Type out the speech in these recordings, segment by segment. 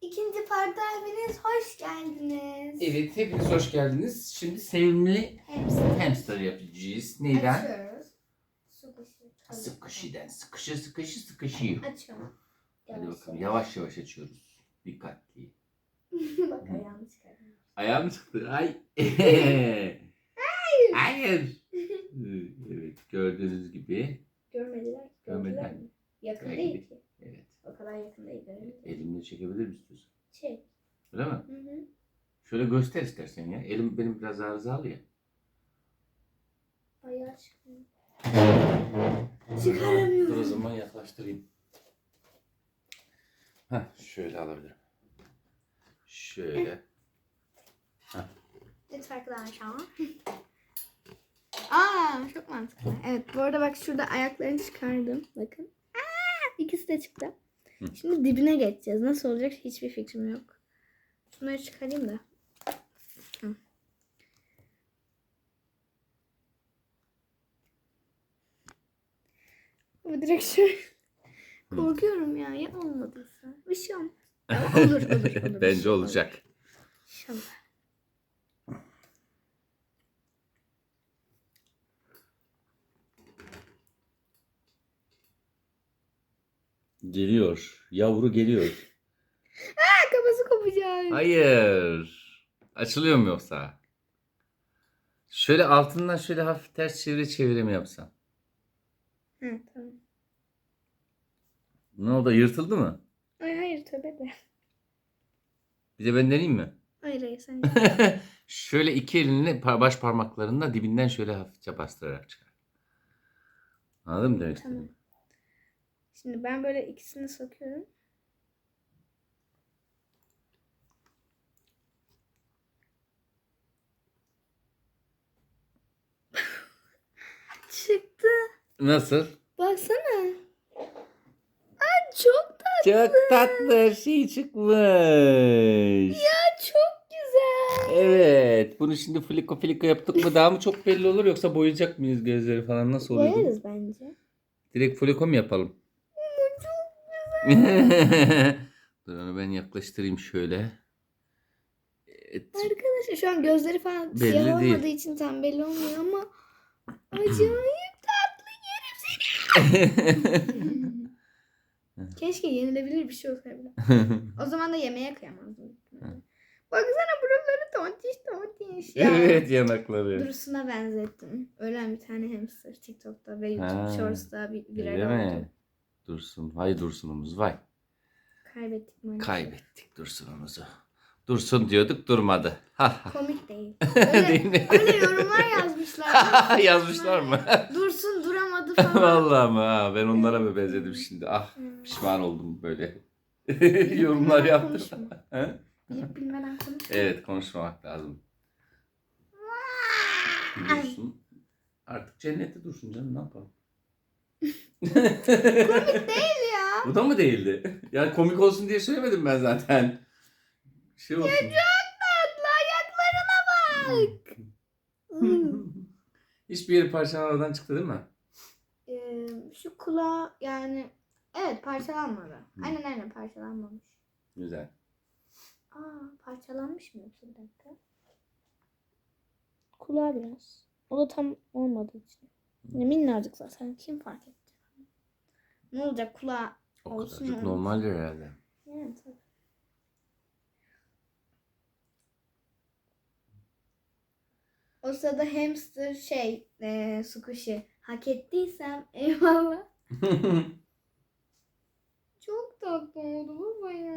İkinci parti hepiniz hoş geldiniz. Evet, hepiniz hoş geldiniz. Şimdi sevimli Hepsi. hamster yapacağız. Neyden? Açıyoruz. Sıkışı. Sıkışıdan. Sıkışı sıkışı sıkışıyor. Açıyorum. Hadi bakalım yavaş yavaş açıyoruz. Dikkatli. Bak ayağımı çıkardım. Ayağım çıktı. Ay. Hayır. Evet, gördüğünüz gibi. Görmediler ki. Görmediler. Gördüler mi? Yakın Belki değil de. ki. Evet. O kadar yakın değil. Görmediler. Elimle çekebilir misin? istiyorsan? Çek. Öyle mi? Hı hı. Şöyle göster istersen ya. Elim benim biraz arızalı ya. Ayağı çıkıyor. Dur Çıkaramıyorum. o zaman yaklaştırayım. Heh, şöyle alabilirim. Şöyle. Evet arkadaşlar. Aa çok mantıklı. Evet bu arada bak şurada ayaklarını çıkardım. Bakın. Aa, ikisi de çıktı. Hı. Şimdi dibine geçeceğiz. Nasıl olacak hiçbir fikrim yok. Şunları çıkarayım da. Hı. Bu direkt şöyle. Korkuyorum ya. Ya olmadıysa. Bir şey olmaz. Ama olur olur. olur. Bir şey Bence olur. olacak. İnşallah. Geliyor. Yavru geliyor. Kafası kopacak. Hayır. Açılıyor mu yoksa? Şöyle altından şöyle hafif ters çevire çevire mi yapsam? Hı, tamam. Ne oldu? Yırtıldı mı? Ay hayır tövbe de. Bir de ben deneyeyim mi? Hayır hayır sen şöyle iki elini pa- baş parmaklarında dibinden şöyle hafifçe bastırarak çıkar. Anladın mı demek Tamam. istediğimi? Şimdi ben böyle ikisini sokuyorum. Çıktı. Nasıl? Baksana. Ay çok tatlı. Çok tatlı şey çıkmış. Ya çok güzel. Evet. Bunu şimdi fliko fliko yaptık mı daha mı çok belli olur yoksa boyayacak mıyız gözleri falan nasıl oluyor? bu? Boyarız bence. Direkt fliko mu yapalım? Dur onu ben yaklaştırayım şöyle. Evet. Arkadaşlar şu an gözleri falan Belli siyah değil. olmadığı için tam belli olmuyor ama acayip tatlı yerim seni. Keşke yenilebilir bir şey olsaydı. O zaman da yemeğe kıyamazdım. Baksana buraları tontiş tontiş. Ya. evet yanakları. Dursun'a benzettim. Ölen bir tane hamster TikTok'ta ve YouTube Ha. Shorts'ta bir, viral oldu. mi? Dursun. Vay Dursun'umuz vay. Kaybettik maalesef. Kaybettik Dursun'umuzu. Dursun diyorduk durmadı. Komik değil. Değil mi? Öyle, öyle yorumlar yazmışlar. Yazmışlar mı? Dursun duramadı falan. Vallahi mı? Ha, ben onlara mı benzedim şimdi? Ah pişman oldum böyle. Yorumlar yaptım. Konuşma. Bilip bilmeden konuş. Evet konuşmamak lazım. Dursun. Artık cennette dursun canım ne yapalım? Komik değil ya. Bu da mı değildi? Yani komik olsun diye söylemedim ben zaten. Şey olsun. Tatlı ayaklarına bak. Hiçbir yeri parçalamadan çıktı değil mi? Ee, şu kulağı yani evet parçalanmadı. Aynen aynen parçalanmamış. Güzel. Aa parçalanmış mı yoksa bir dakika? Kulağı biraz. O da tam olmadığı için. Ne minnacık zaten. Kim fark etti? Ne olacak kulağı? O Olsun kadarcık normaldir herhalde. Yani tabii. O sırada hamster şey e, squishy hak ettiysem eyvallah. Çok tatlı oldu baba ya.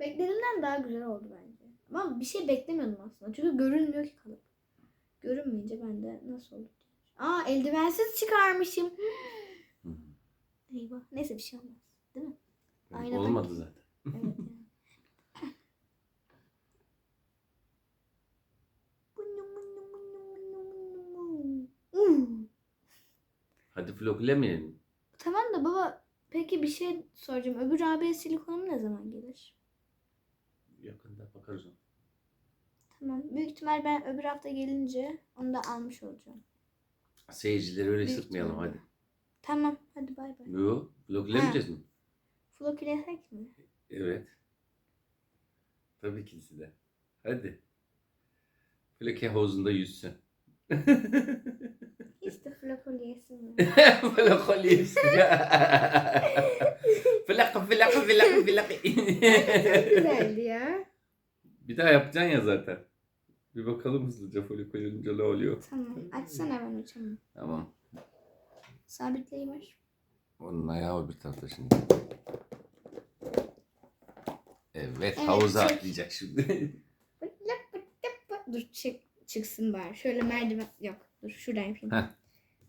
Beklediğimden daha güzel oldu bence. Ama bir şey beklemiyordum aslında. Çünkü görünmüyor ki kalıp. Görünmeyince ben de nasıl diye. Aa eldivensiz çıkarmışım. Eyvah. Neyse bir şey olmaz. Değil mi? Aynen Olmadı öyle. zaten. Evet yani. Uh. Hadi floklemeyelim. Tamam da baba peki bir şey soracağım. Öbür AB silikonum ne zaman gelir? Yakında bakarız ona. Tamam. Büyük ihtimal ben öbür hafta gelince onu da almış olacağım. Seyircileri öyle Büyük sıkmayalım ihtimalle. hadi. Tamam. Hadi bay bay. Yo, floklemeyeceğiz mi? Flokülesek mi? Evet. Tabii ki de. Hadi. Flake havuzunda yüzsün. Hiç de flakol yesin mi? Flake yüzsün. Flake flake flake flake. Güzeldi ya. Bir daha yapacaksın ya zaten. Bir bakalım hızlıca folik olunca ne oluyor. Tamam. Açsana ben uçamam. Tamam. Sabitleyi var. Onun ayağı bir tarafta şimdi. Evet, Evet, havuza çek. atlayacak şimdi. Dur çık, çıksın bari. Şöyle merdiven yok. Dur şuradan yapayım. Heh.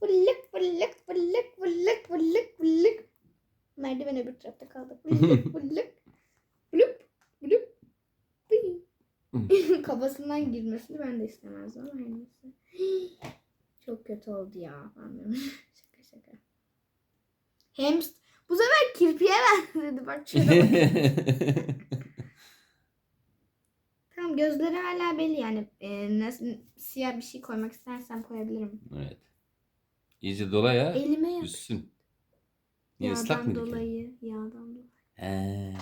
Vıllık vıllık vıllık vıllık vıllık vıllık. Merdiven öbür tarafta kaldı. Vıllık. Vulup vulup. Vıy. Kafasından girmesini ben de istemezdim ama her neyse. Çok kötü oldu ya. Şaka şaka. Hamst. Bu sefer kirpiye benzedi. Bak bak. Tamam gözleri hala belli yani. Ee, nasıl, siyah bir şey koymak istersem koyabilirim. evet. İyice dola ya. Elime yap. Yüzsün. Niye ıslak Yağdan mıydı ki? dolayı. Yağdan dolayı. He.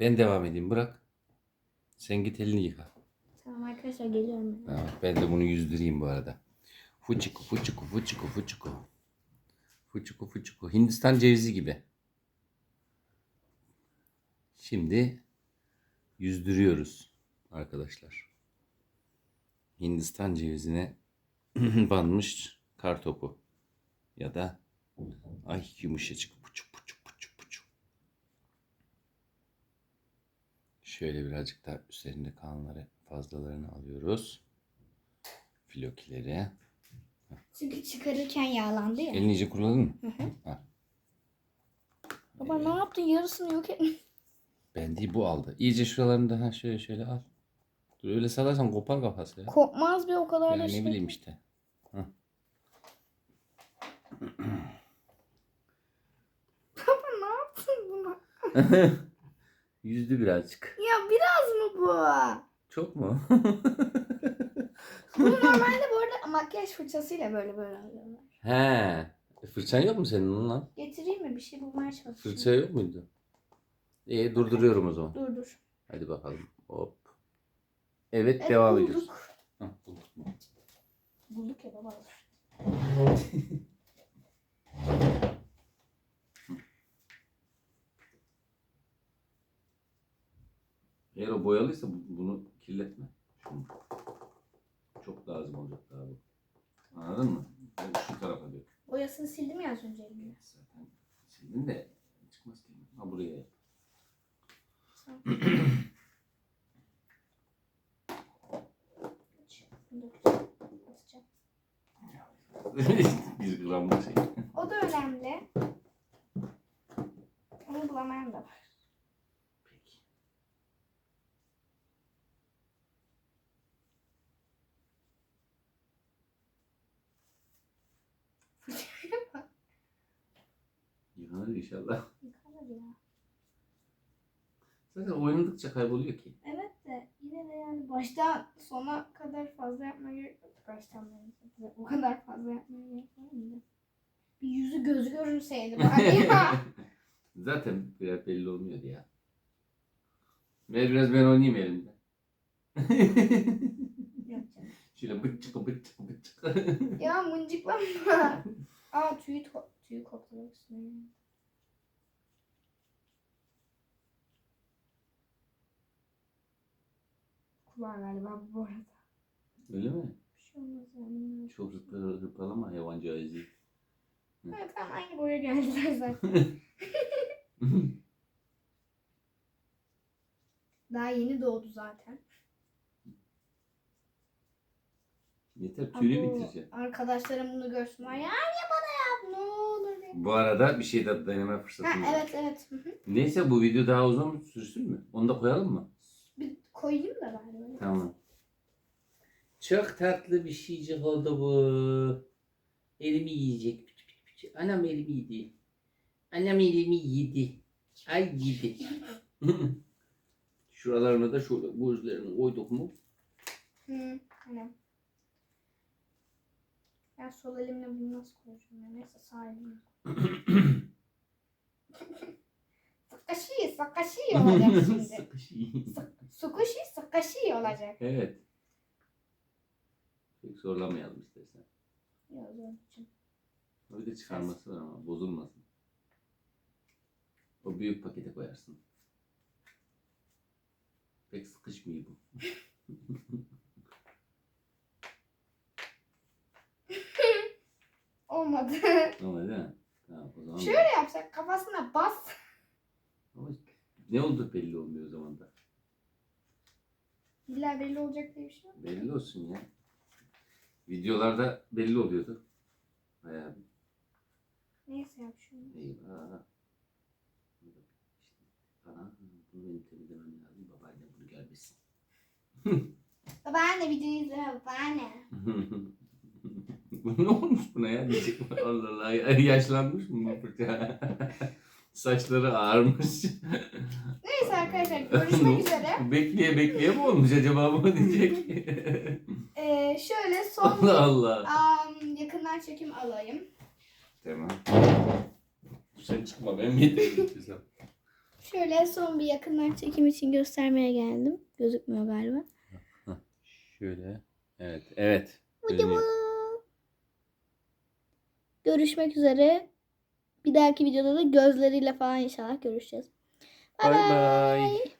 Ben devam edeyim bırak. Sen git elini yıka. Tamam arkadaşlar geliyorum. ben. Ben de bunu yüzdüreyim bu arada. Fuçuku fuçuku fuçuku fuçuku. Fuçuku fuçuku. Hindistan cevizi gibi. Şimdi yüzdürüyoruz arkadaşlar. Hindistan cevizine banmış kar topu. Ya da ay yumuşacık puçuk puçuk puçuk puçuk. Şöyle birazcık daha üzerinde kalanları fazlalarını alıyoruz. Flokileri. Çünkü çıkarırken yağlandı ya. Elini iyice kuruladın mı? Hı hı. Ha. Baba ne yaptın yarısını yok et. Ben değil bu aldı. İyice şuralarını da ha şöyle şöyle al. Dur öyle salarsan kopar kafası ya. Kopmaz bir o kadar da ne şey. bileyim işte. Baba ne yaptın buna? Yüzdü birazcık. Ya biraz mı bu? Çok mu? Bunu normalde bu arada makyaj fırçasıyla böyle böyle alıyorlar. He. E, fırçan yok mu senin onunla? Getireyim mi? Bir şey bulmaya çalışıyorum. Fırça yok muydu? İyi durduruyorum o zaman. Dur dur. Hadi bakalım. Hop. Evet, Evet, devam bulduk. ediyoruz. Hah, bulduk mu? Bulduk ya baba. Eğer o boyalıysa bu- bunu kirletme. Şunu. Çok lazım olacak daha bu. Anladın mı? Ben şu tarafa dök. Boyasını sildim ya az önce elimle. Zaten sildin de çıkmaz ki. Ha buraya. Bir gramlık şey. O da önemli. Onu bulamayan da var. Peki. Yıkanır inşallah. Yıkanır ya. Zaten oynadıkça kayboluyor ki. Evet de yine de yani baştan sona kadar fazla yapmaya gerek yok. Baştan beri. O kadar fazla yapmaya gerek mıydı? Bir yüzü gözü görünseydi bari ya. Zaten biraz belli olmuyordu ya. Ver biraz ben oynayayım elimde. Yok canım. Şöyle bıçık bıçık bıçık. Ya mıncıklama. Aa tüyü, tüyü koklamak istiyorum. Kulağım galiba bu arada. Öyle mi? Bir şey olmaz yani. Çok hırpala- hırpalama hayvancı ağzı. Evet tamam aynı boya geldiler zaten. Daha yeni doğdu zaten. Yeter Abo, bitireceğim. Arkadaşlarım bunu görsün. Ay ya bana yap ne olur diye. Bu arada bir şey de deneme Ha fırsatımız var. evet evet. Hı hı. Neyse bu video daha uzun sürsün mü? Onu da koyalım mı? Koyayım da ben. Tamam. Çok tatlı bir şeycik oldu bu. Elimi yiyecek. Pıç pıç. Anam elimi yedi. Anam elimi yedi. Ay yedi. Şuralarına da şöyle gözlerini koyduk mu? Hı, aynen. Ben sol elimle bunu nasıl koyacağım ya? Neyse sağ elimle. Aşıyız. sakashi olacak şimdi. Sıkışayım. Sukushi sakashi olacak. evet. Pek zorlamayalım istersen. Yok, yok. Bir de çıkarması var ama bozulmasın. O büyük pakete koyarsın. Pek sıkışmıyor bu. Olmadı. Ama değil mi? Tamam o zaman. Şöyle yapsak kafasına bas. Ama ne oldu belli olmuyor o zaman da. İlla belli olacak diye bir şey yok. Belli olsun ya. Videolarda belli oluyordu. Bayağı bir Neyse yap şunu. eyvah. İşte, ana bunu benim temizlemem lazım. Babaanne bunu görmesin. Babaanne videoyu izle babaanne. ne olmuş buna ya. Allah Allah ya- yaşlanmış mı bu fırça? Saçları ağarmış. Neyse arkadaşlar görüşmek üzere. bekleye bekleye mi olmuş acaba bu diyecek. Ee, şöyle son Allah Allah. Am, yakından çekim alayım. Tamam. Sen çıkma ben yedim. Şöyle son bir yakından çekim için göstermeye geldim. Gözükmüyor galiba. Şöyle. Evet. Evet. Hadi Görünüyor. bu. Görüşmek üzere. Bir dahaki videoda da gözleriyle falan inşallah görüşeceğiz. Bye Bye bye. bye.